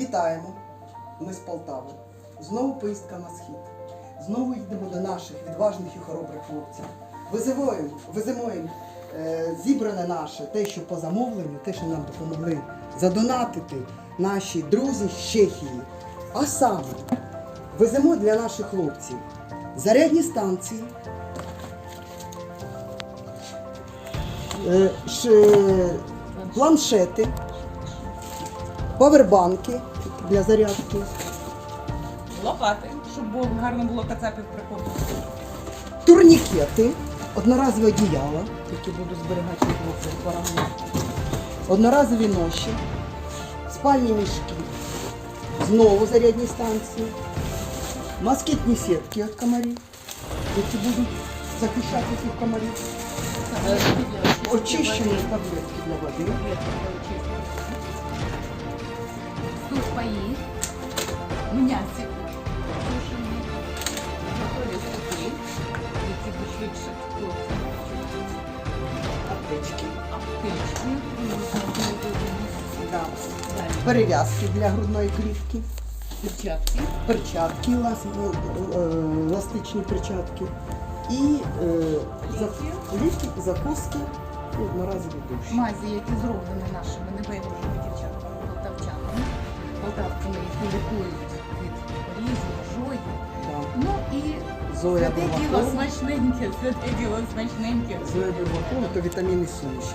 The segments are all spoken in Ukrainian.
Вітаємо! Ми з Полтави. Знову поїздка на схід. Знову йдемо до наших відважних і хоробрих хлопців. Визиваємо, визимуємо е, зібране наше, те, що по замовленню, те, що нам допомогли задонатити наші друзі з Чехії. А саме веземо для наших хлопців зарядні станції, е, ш- планшети, павербанки для зарядки, Лопати, щоб було гарно було кацапів приходити. турнікети, одноразове одіяло, які буду зберігати хлопців одноразові ноші, спальні мішки, знову зарядні станції, москітні сітки від комарів, які будуть захищати цих комарів, очищені таблетки для води. М'ясі, готові сухі, які б швидше. Аптечки, Аптечки, да. перев'язки для грудної клітки. перчатки, перчатки, лас- е, еластичні перчатки і е, за- ліки, закуски і одноразові душі. мазі, які зроблені нашими небайдужими дівчатками полтавчанами. Полтавками, які лікують Зоя святе діло Бурбакова. смачненьке, це діло смачненьке. Зоя Бурбакова, то вітаміни суміші.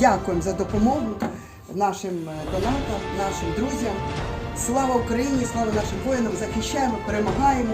Дякуємо за допомогу нашим е, донатам, нашим друзям. Слава Україні, слава нашим воїнам! Захищаємо, перемагаємо.